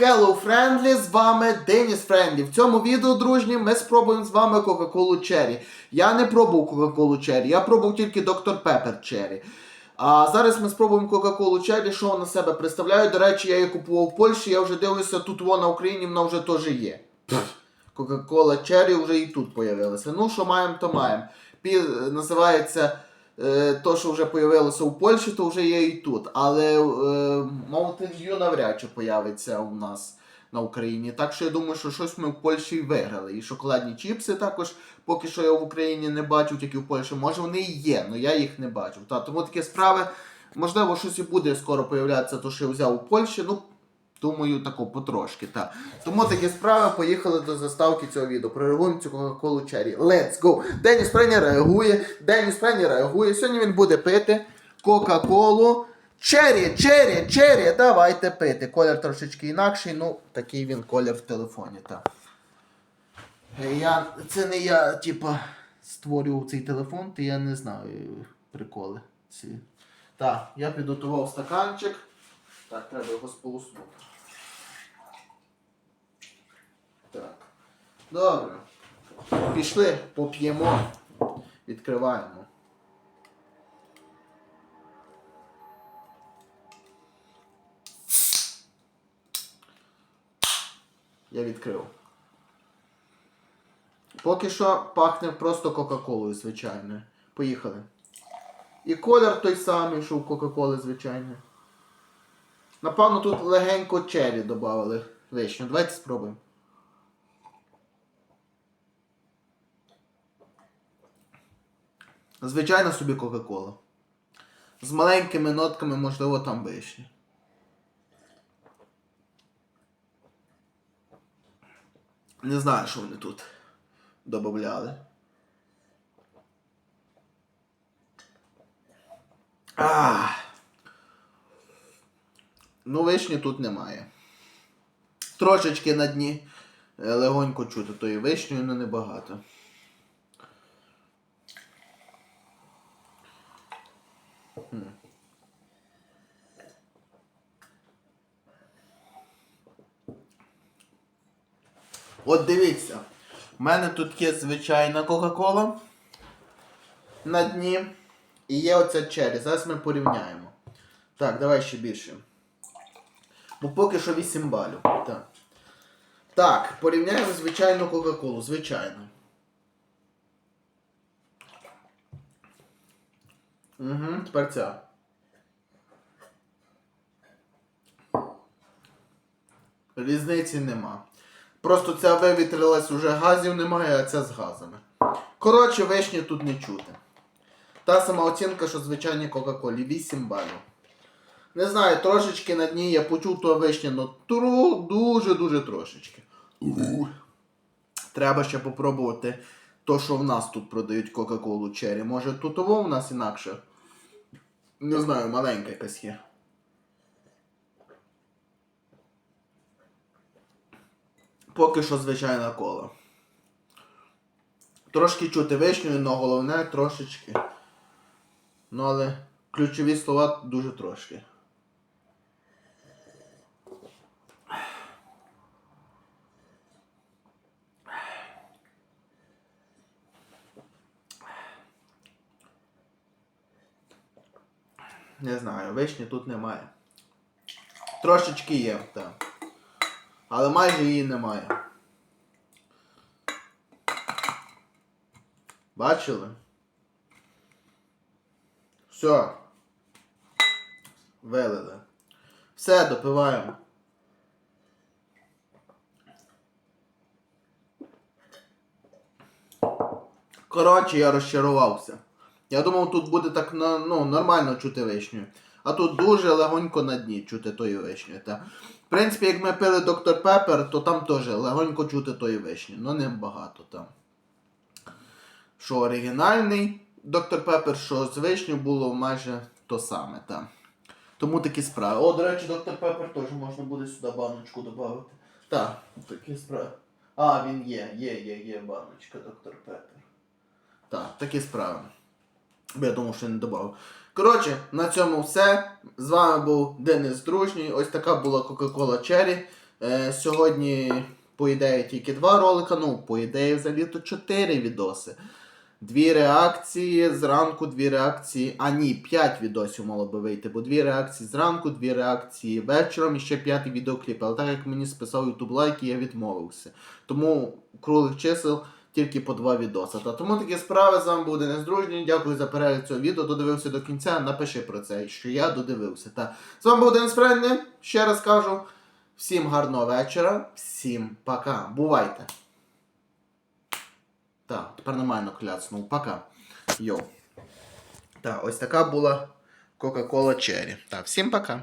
Hello Friendly, з вами Деніс Френдлі. В цьому відео, дружні, ми спробуємо з вами Кока-Колу Cherry. Я не пробував Кока-Колу Cherry, я пробував тільки Dr. Pepper Cherry. А зараз ми спробуємо Кока-Колу Cherry, що вона себе представляє. До речі, я її купував в Польщі, я вже дивлюся, тут вона в Україні, вона вже теж є. Кока-Кола Cherry вже і тут появилася. Ну, що маємо, то маємо. Пі... Називається то, що вже появилося у Польщі, то вже є і тут. Але е, Mountain Dew навряд чи появиться у нас на Україні. Так що я думаю, що щось ми в Польщі виграли. І шоколадні чіпси також, поки що я в Україні не бачу, тільки в Польщі. Може вони і є, але я їх не бачив. Та, тому такі справи, можливо, щось і буде скоро появлятися, то що я взяв у Польщі. Ну, Думаю, тако потрошки, так. Тому такі справи поїхали до заставки цього відео. Прореагуємо цю Кока-Колу Cherry. Let's go! Деніс Прені реагує. Деніс Прені реагує. Сьогодні він буде пити Кока-Колу. Черрі, черрі, черрі, давайте пити. Колір трошечки інакший, ну такий він колір в телефоні, так. Е, Я, це не я, типа, створював цей телефон, то я не знаю приколи. Ці. Так, я підготував стаканчик. Так, треба його сполоснути. Добре. Пішли, поп'ємо. Відкриваємо. Я відкрив. Поки що пахне просто Кока-Колою, звичайною. Поїхали. І колір той самий, що у Кока-Коли, звичайно. Напевно, тут легенько черрі додали вишню. Давайте спробуємо. Звичайно собі Кока-Кола. З маленькими нотками, можливо, там вишні. Не знаю, що вони тут додавали. Ну, вишні тут немає. Трошечки на дні е, легонько чути тої вишні, але небагато. От дивіться, в мене тут є звичайна Кока-Кола на дні. І є оця черрі. Зараз ми порівняємо. Так, давай ще більше. Бо поки що 8 балів. Так. Так, порівняємо звичайну Кока-Колу. Звичайно. Угу, тепер ця. Різниці нема. Просто ця вивітрилась уже газів немає, а ця з газами. Коротше, вишні тут не чути. Та сама оцінка, що звичайній Кока-Колі. 8 балів. Не знаю, трошечки на дні я почув то вишня, но тру, дуже-дуже трошечки. Треба ще попробувати то, що в нас тут продають Кока-Колу Черрі. Може тут того в нас інакше? Не знаю, маленька якась є. Поки що звичайна кола. Трошки чути вишню, але головне трошечки. Ну але ключові слова дуже трошки. Не знаю, вишні тут немає. Трошечки є, так. Але майже її немає. Бачили? Все. Вилили. Все, допиваємо. Коротше, я розчарувався. Я думав, тут буде так ну, нормально чути вишню. А тут дуже легонько на дні чути тої вишні. Та. В принципі, як ми пили Доктор Пепер, то там теж легонько чути тої вишні. Ну не багато там. Що оригінальний Доктор Пепер, що з вишню було майже то саме. Та. Тому такі справи. О, до речі, Доктор Пепер теж можна буде сюди баночку додати. Так, такі справи. А, він є, є, є, є баночка Доктор Пепер. Так, такі справи. Бо я думав, що не додав. Коротше, на цьому все. З вами був Денис Дружній. Ось така була Coca-Cola Cherry. Е, сьогодні, по ідеї, тільки два ролика, ну, по ідеї, взагалі то чотири відоси. Дві реакції зранку, дві реакції. А ні, п'ять відосів мало би вийти, бо дві реакції зранку, дві реакції вечором і ще п'ятий відеокліп. Але так як мені списав YouTube лайки, я відмовився. Тому круглих чисел тільки по два відоси. Та тому такі справи з вами був Денис Дружній. Дякую за перегляд цього відео. Додивився до кінця. Напиши про це, що я додивився. Та з вами був Денис. Ще раз кажу. Всім гарного вечора, всім пока. Бувайте. Так, тепер нормально кляцнув. Пока. Йоу. Так, ось така була Coca-Cola Cherry. Так, всім пока.